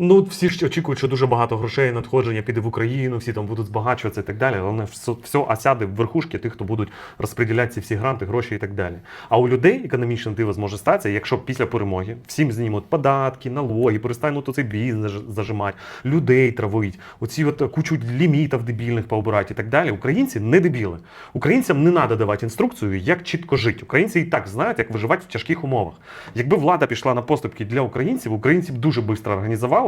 Ну, всі ж очікують, що дуже багато грошей надходження піде в Україну, всі там будуть збагачуватися і так далі. Головне, все, осяде в верхушки тих, хто будуть розподіляти ці всі гранти, гроші і так далі. А у людей економічне диво зможе статися, якщо після перемоги всім знімуть податки, налоги, перестануть оцей бізнес зажимати, людей травить, оці от кучу лімітів дебільних поубирати і так далі. Українці не дебіли. Українцям не треба давати інструкцію, як чітко жити. Українці і так знають, як виживати в тяжких умовах. Якби влада пішла на поступки для українців, українці б дуже швидко